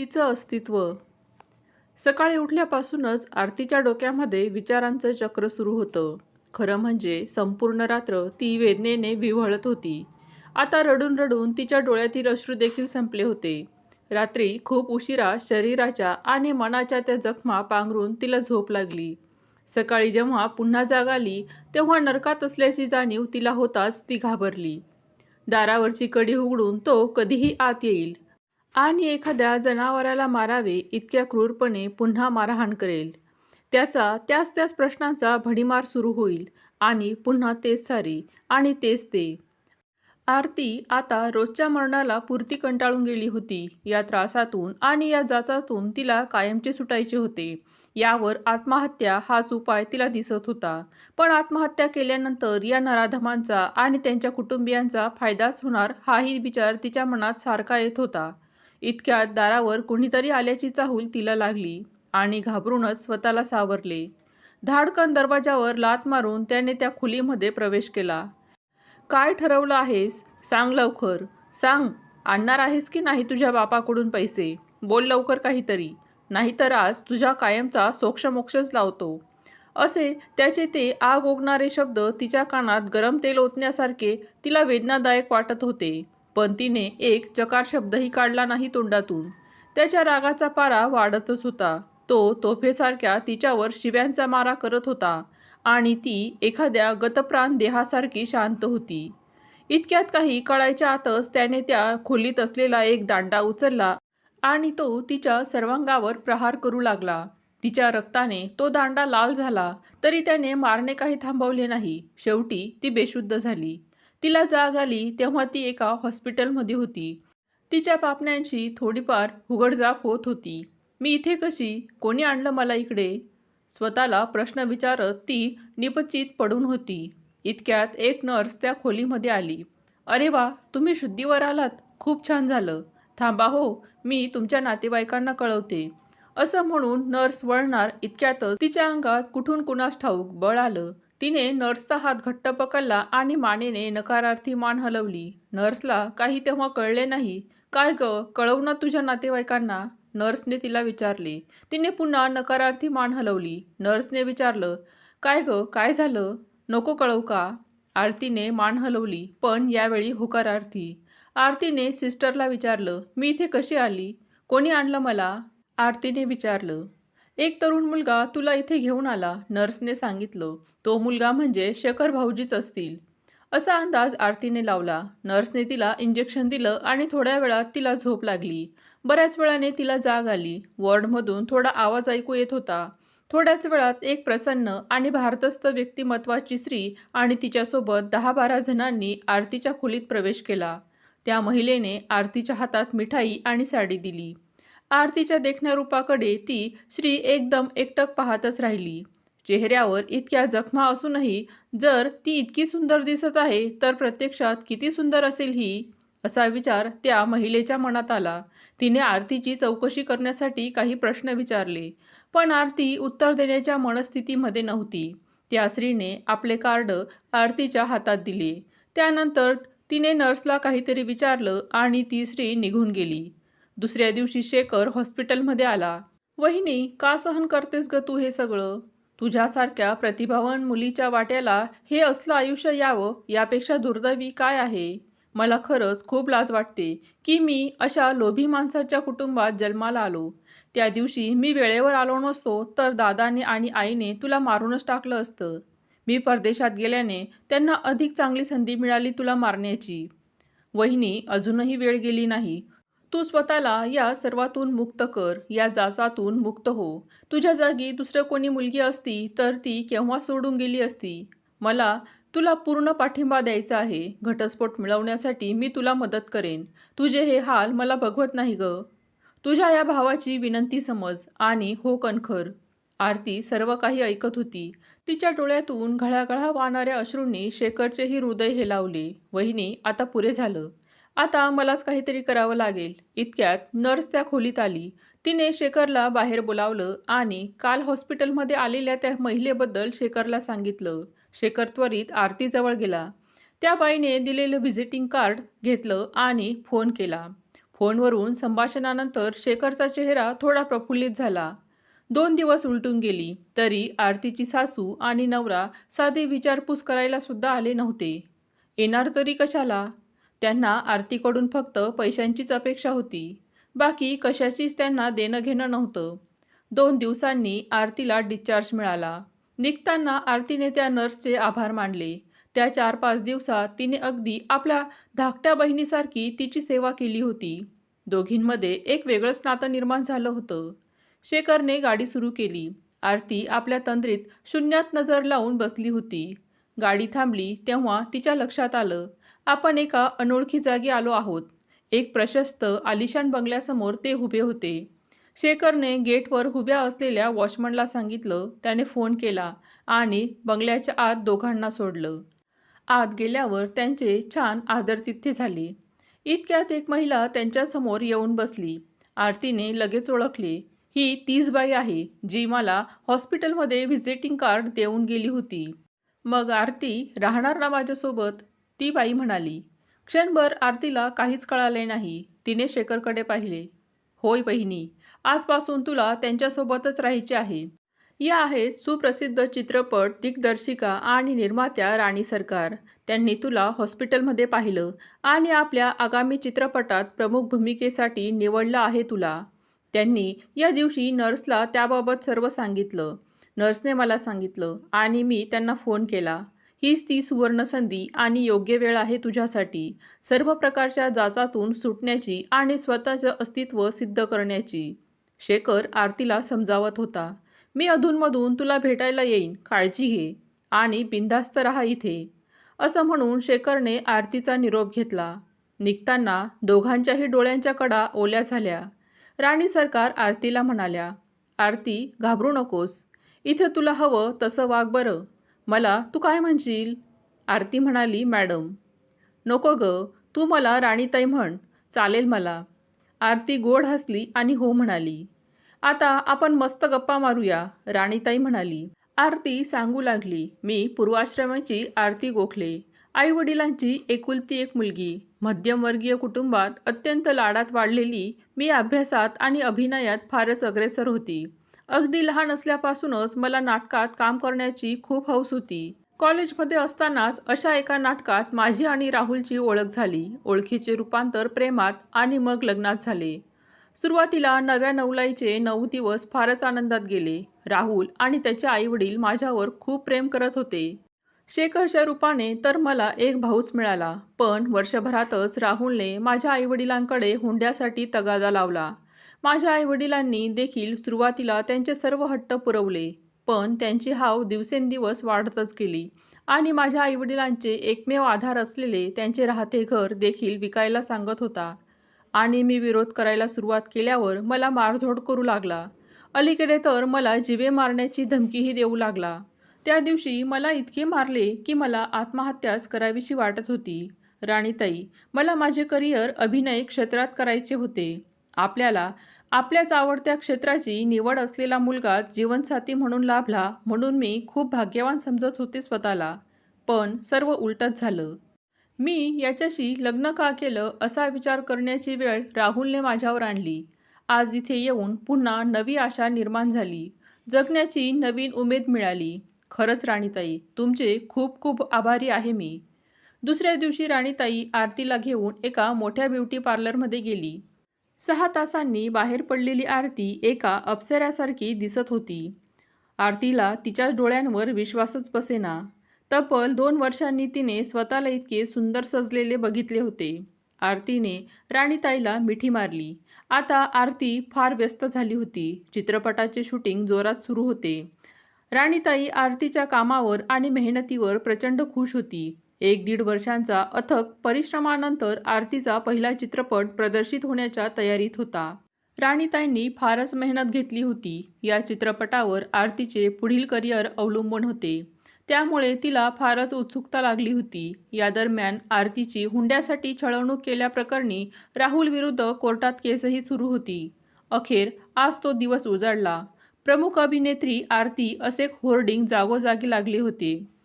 तिचं अस्तित्व. सकाळी उठल्यापासूनच आरतीच्या डोक्यामध्ये विचारांचं चक्र सुरू होतं. खरं म्हणजे संपूर्ण रात्र ती वेदनेने विव्हळत होती. आता रडून रडून तिच्या डोळ्यातील अश्रू देखील संपले होते. रात्री खूप उशिरा शरीराच्या आणि मनाच्या त्या जखमा पांघरून तिला झोप लागली. सकाळी जेव्हा पुन्हा जाग आली तेव्हा नरकात असल्याची जाणीव तिला होताच ती घाबरली. दारावरची कडी उघडून तो कधीही आत येईल. आणि एखाद्या जनावराला मारावे इतक्या क्रूरपणे पुन्हा मारहाण करेल. त्याचा त्याच त्याच प्रश्नांचा भडीमार सुरू होईल आणि पुन्हा तेच सारी आणि तेच ते. आरती आता रोजच्या मरणाला पुरती कंटाळून गेली होती. या त्रासातून आणि या जाचातून तिला कायमचे सुटायचे होते. यावर आत्महत्या हाच उपाय तिला दिसत होता. पण आत्महत्या केल्यानंतर या नराधमांचा आणि त्यांच्या कुटुंबियांचा फायदाच होणार हाही विचार तिच्या मनात सारखा येत होता. इतक्यात दारावर कुणीतरी आल्याची चाहूल तिला लागली आणि घाबरूनच स्वतःला सावरले. धाडकन दरवाजावर लात मारून त्याने त्या खुलीमध्ये प्रवेश केला. काय ठरवलं आहेस? सांग लवकर. सांग. आणणार आहेस की नाही तुझ्या बापाकडून पैसे? बोल लवकर काहीतरी. नाहीतर आज तुझ्या कायमचा सोक्षमोक्षच लावतो. असे त्याचे ते आग ओघणारे शब्द तिच्या कानात गरम तेल ओतण्यासारखे तिला वेदनादायक वाटत होते. पण तिने एक चकार शब्दही काढला नाही तोंडातून. त्याच्या रागाचा पारा वाढतच होता. तो तोफेसारख्या तिच्यावर शिव्यांचा मारा करत होता आणि ती एखाद्या गतप्राण देहासारखी शांत होती. इतक्यात काही कळायच्या आतच त्याने त्या खोलीत असलेला एक दांडा उचलला आणि तो तिच्या सर्वांगावर प्रहार करू लागला. तिच्या रक्ताने तो दांडा लाल झाला तरी त्याने मारणे काही थांबवले नाही. शेवटी ती बेशुद्ध झाली. तिला जाग आली तेव्हा ती एका हॉस्पिटलमध्ये होती. तिच्या पापण्यांची थोडीफार उघडजाप होत होती. मी इथे कशी? कोणी आणलं मला इकडे? स्वतःला प्रश्न विचारत ती निपचित पडून होती. इतक्यात एक नर्स त्या खोलीमध्ये आली. अरे वा तुम्ही शुद्धीवर आलात. खूप छान झालं. थांबा हो मी तुमच्या नातेवाईकांना कळवते. असं म्हणून नर्स वळणार इतक्यातच तिच्या अंगात कुठून कुणास ठाऊक बळ आलं. तिने नर्सचा हात घट्ट पकडला आणि मानेने नकारार्थी मान हलवली. नर्सला काही तेव्हा कळले नाही. काय ग? कळव ना तुझ्या नातेवाईकांना. नर्सने तिला विचारले. तिने पुन्हा नकारार्थी मान हलवली. नर्सने विचारलं काय ग? काय झालं? नको कळवू का? आरतीने मान हलवली पण यावेळी होकारार्थी. आरतीने सिस्टरला विचारलं मी इथे कशी आली? कोणी आणलं मला? आरतीने विचारलं एक तरुण मुलगा तुला इथे घेऊन आला नर्सने सांगितलं. तो मुलगा म्हणजे शेखर भाऊजीच असतील. असा अंदाज आरतीने लावला. नर्सने तिला इंजेक्शन दिलं आणि थोड्या वेळात तिला झोप लागली. बऱ्याच वेळाने तिला जाग आली. वॉर्डमधून थोडा आवाज ऐकू येत होता. थोड्याच वेळात एक प्रसन्न आणि भारतस्थ व्यक्तिमत्वाची स्त्री आणि तिच्यासोबत दहा बारा जणांनी आरतीच्या खोलीत प्रवेश केला. त्या महिलेने आरतीच्या हातात मिठाई आणि साडी दिली. आरतीच्या देखण्या रूपाकडे ती श्री एकदम एकटक पाहतच राहिली. चेहऱ्यावर इतक्या जखमा असूनही जर ती इतकी सुंदर दिसत आहे तर प्रत्यक्षात किती सुंदर असेल ही? असा विचार त्या महिलेच्या मनात आला. तिने आरतीची चौकशी करण्यासाठी काही प्रश्न विचारले. पण आरती उत्तर देण्याच्या मनस्थितीमध्ये नव्हती. त्या स्त्रीने आपले कार्ड आरतीच्या हातात दिले. त्यानंतर तिने नर्सला काहीतरी विचारलं आणि ती स्त्री निघून गेली. दुसऱ्या दिवशी शेखर हॉस्पिटलमध्ये आला. वहिनी का सहन करतेस ग तू हे सगळं? तुझ्यासारख्या प्रतिभावान मुलीच्या वाट्याला हे असलं आयुष्य यावं यापेक्षा दुर्दैवी काय आहे? मला खरंच खूप लाज वाटते की मी अशा लोभी माणसाच्या कुटुंबात जन्माला आलो. त्या दिवशी मी वेळेवर आलो नसतो तर दादाने आणि आईने तुला मारूनच टाकलं असतं. मी परदेशात गेल्याने त्यांना अधिक चांगली संधी मिळाली तुला मारण्याची. वहिनी अजूनही वेळ गेली नाही. तू स्वतःला या सर्वातून मुक्त कर या जाचातून मुक्त हो. तुझ्या जागी दुसरं कोणी मुलगी असती तर ती केव्हा सोडून गेली असती? मला तुला पूर्ण पाठिंबा द्यायचा आहे. घटस्फोट मिळवण्यासाठी मी तुला मदत करेन. तुझे हे हाल मला बघवत नाही ग. तुझ्या या भावाची विनंती समज आणि हो कणखर. आरती सर्व काही ऐकत होती. तिच्या डोळ्यातून घळाघळा वाहणाऱ्या अश्रूंनी शेखरचेही हृदय हेलावले. वहिनी आता पुरे झालं. आता मलाच काहीतरी करावं लागेल. इतक्यात नर्स त्या खोलीत आली. तिने शेखरला बाहेर बोलावलं आणि काल हॉस्पिटलमध्ये आलेल्या त्या महिलेबद्दल शेखरला सांगितलं. शेखर त्वरित आरतीजवळ गेला. त्या बाईने दिलेलं व्हिजिटिंग कार्ड घेतलं आणि फोन केला. फोनवरून संभाषणानंतर शेखरचा चेहरा थोडा प्रफुल्लित झाला. दोन दिवस उलटून गेली. तरी आरतीची सासू आणि नवरा साधे विचारपूस करायला सुद्धा आले नव्हते. येणार तरी कशाला? त्यांना आरतीकडून फक्त पैशांचीच अपेक्षा होती. बाकी कशाचीच त्यांना देणं घेणं नव्हतं. दोन दिवसांनी आरतीला डिस्चार्ज मिळाला. निघताना आरतीने त्या नर्सचे आभार मानले. त्या चार पाच दिवसात तिने अगदी आपल्या धाकट्या बहिणीसारखी तिची सेवा केली होती. दोघींमध्ये एक वेगळंच नातं निर्माण झालं होतं. शेखरने गाडी सुरू केली. आरती आपल्या तंद्रीत शून्यात नजर लावून बसली होती. गाडी थांबली तेव्हा तिच्या लक्षात आलं आपण एका अनोळखी जागी आलो आहोत. एक प्रशस्त आलिशान बंगल्यासमोर ते उभे होते. शेखरने गेटवर उभ्या असलेल्या वॉचमनला सांगितलं त्याने फोन केला आणि बंगल्याच्या आत दोघांना सोडलं. आत गेल्यावर त्यांचे छान आदरतिथ्य झाले. इतक्यात एक महिला त्यांच्यासमोर येऊन बसली. आरतीने लगेच ओळखले ही तीच बाई आहे जी मला हॉस्पिटलमध्ये व्हिजिटिंग कार्ड देऊन गेली होती. मग आरती राहणार ना माझ्यासोबत? ती बाई म्हणाली क्षणभर आरतीला काहीच कळाले नाही. तिने शेखरकडे पाहिले. होय बहिणी आजपासून तुला त्यांच्यासोबतच राहायचे आहे. या आहेत सुप्रसिद्ध चित्रपट दिग्दर्शिका आणि निर्मात्या राणी सरकार. त्यांनी तुला हॉस्पिटलमध्ये पाहिलं आणि आपल्या आगामी चित्रपटात प्रमुख भूमिकेसाठी निवडलं आहे तुला. त्यांनी या दिवशी नर्सला त्याबाबत सर्व सांगितलं. नर्सने मला सांगितलं आणि मी त्यांना फोन केला. हीच ती सुवर्णसंधी आणि योग्य वेळ आहे तुझ्यासाठी. सर्व प्रकारच्या जाचातून सुटण्याची आणि स्वतःचं अस्तित्व सिद्ध करण्याची. शेखर आरतीला समजावत होता. मी अधूनमधून तुला भेटायला येईन काळजी घे आणि बिंदास्त राहा इथे. असं म्हणून शेखरने आरतीचा निरोप घेतला. निघताना दोघांच्याही डोळ्यांच्या कडा ओल्या झाल्या. राणी सरकार आरतीला म्हणाल्या आरती घाबरू नकोस. इथं तुला हवं तसं वाग बरं. मला तू काय म्हणशील? आरती म्हणाली मॅडम. नको ग तू मला राणीताई म्हण चालेल मला. आरती गोड हसली आणि हो म्हणाली. आता आपण मस्त गप्पा मारूया राणीताई म्हणाली. आरती सांगू लागली. मी पूर्वाश्रमाची आरती गोखले. आई वडिलांची एकुलती एक मुलगी. मध्यमवर्गीय कुटुंबात अत्यंत लाडात वाढलेली मी अभ्यासात आणि अभिनयात फारच अग्रेसर होती. अगदी लहान असल्यापासूनच मला नाटकात काम करण्याची खूप हौस होती. कॉलेजमध्ये असतानाच अशा एका नाटकात माझी आणि राहुलची ओळख झाली. ओळखीचे रूपांतर प्रेमात आणि मग लग्नात झाले. सुरुवातीला नव्या नवलाईचे नऊ दिवस फारच आनंदात गेले. राहुल आणि त्याचे आईवडील माझ्यावर खूप प्रेम करत होते. शेखरच्या रूपाने तर मला एक भाऊच मिळाला पण वर्षभरातच राहुलने माझ्या आईवडिलांकडे हुंड्यासाठी तगादा लावला. माझ्या आईवडिलांनी देखील सुरुवातीला त्यांचे सर्व हट्ट पुरवले पण त्यांची हाव दिवसेंदिवस वाढतच गेली आणि माझ्या आईवडिलांचे एकमेव आधार असलेले त्यांचे राहते घर देखील विकायला सांगत होता. आणि मी विरोध करायला सुरुवात केल्यावर मला मारझोड करू लागला. अलीकडे तर मला जिवे मारण्याची धमकीही देऊ लागला. त्या दिवशी मला इतके मारले की मला आत्महत्याच करावीशी वाटत होती. राणीताई मला माझे करिअर अभिनय क्षेत्रात करायचे होते. आपल्याला आपल्याच आवडत्या क्षेत्राची निवड असलेला मुलगा जीवनसाथी म्हणून लाभला म्हणून मी खूप भाग्यवान समजत होते स्वतःला. पण सर्व उलटच झालं. मी याच्याशी लग्न का केलं असा विचार करण्याची वेळ राहुलने माझ्यावर आणली. आज इथे येऊन पुन्हा नवी आशा निर्माण झाली. जगण्याची नवीन उमेद मिळाली. खरंच राणीताई तुमचे खूप खूप आभारी आहे मी. दुसऱ्या दिवशी राणीताई आरतीला घेऊन एका मोठ्या ब्युटी पार्लरमध्ये गेली. सहा तासांनी बाहेर पडलेली आरती एका अप्सऱ्यासारखी दिसत होती. आरतीला तिच्या डोळ्यांवर विश्वासच बसेना. तब्बल दोन वर्षांनी तिने स्वतःला इतके सुंदर सजलेले बघितले होते. आरतीने राणीताईला मिठी मारली. आता आरती फार व्यस्त झाली होती. चित्रपटाचे शूटिंग जोरात सुरू होते. राणीताई आरतीच्या कामावर आणि मेहनतीवर प्रचंड खुश होती. एक दीड वर्षांचा अथक परिश्रमानंतर आरतीचा पहिला चित्रपट प्रदर्शित होण्याच्या तयारीत होता. राणीताईंनी फारच मेहनत घेतली होती. या चित्रपटावर आरतीचे पुढील करिअर अवलंबून होते. त्यामुळे तिला फारच उत्सुकता लागली होती. या दरम्यान आरतीची हुंड्यासाठी छळवणूक केल्याप्रकरणी राहुल विरुद्ध कोर्टात केसही सुरू होती. अखेर आज तो दिवस उजाडला. प्रमुख अभिनेत्री आरती असे होर्डिंग जागोजागी लागले होते.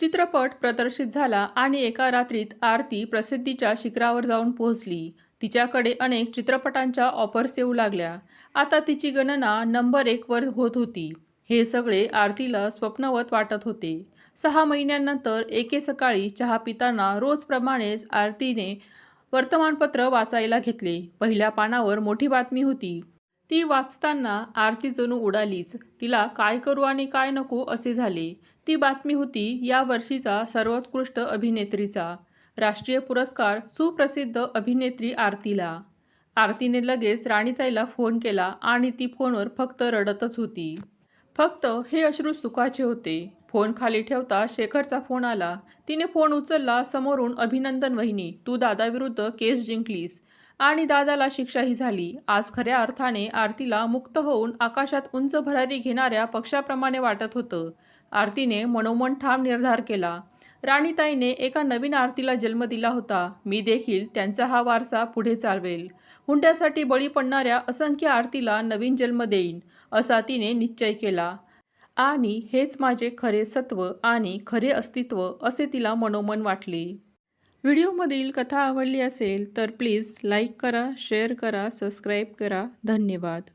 चित्रपट प्रदर्शित झाला आणि एका रात्रीत आरती प्रसिद्धीच्या शिखरावर जाऊन पोहोचली. तिच्याकडे अनेक चित्रपटांच्या ऑफर्स येऊ लागल्या. आता तिची गणना नंबर एकवर होत होती. हे सगळे आरतीला स्वप्नवत वाटत होते. सहा महिन्यांनंतर एके सकाळी चहा पिताना रोजप्रमाणेच आरतीने वर्तमानपत्र वाचायला घेतले. पहिल्या पानावर मोठी बातमी होती. ती वाचताना आरती जणू उडालीच. तिला काय करू आणि काय नको असे झाले. ती बातमी होती या वर्षीचा सर्वोत्कृष्ट अभिनेत्रीचा. राष्ट्रीय पुरस्कार सुप्रसिद्ध अभिनेत्री आरतीला. आरतीने लगेच राणीताईला फोन केला आणि ती फोनवर फक्त रडतच होती. फक्त हे अश्रू सुखाचे होते. फोन खाली ठेवता शेखरचा फोन आला. तिने फोन उचलला समोरून अभिनंदन वहिनी तू दादाविरुद्ध केस जिंकलीस. आणि दादाला शिक्षाही झाली. आज खऱ्या अर्थाने आरतीला मुक्त होऊन आकाशात उंच भरारी घेणाऱ्या पक्षाप्रमाणे वाटत होतं. आरतीने मनोमन ठाम निर्धार केला. राणीताईने एका नवीन आरतीला जन्म दिला होता. मी देखील त्यांचा हा वारसा पुढे चालवेल. हुंड्यासाठी बळी पडणाऱ्या असंख्य आरतीला नवीन जन्म देईन असा तिने निश्चय केला. आणि हेच माझे खरे सत्व आणि खरे अस्तित्व असे तिला मनोमन वाटले. व्हिडिओमधील कथा आवडली असेल तर प्लीज लाईक करा शेअर करा सबस्क्राईब करा. धन्यवाद.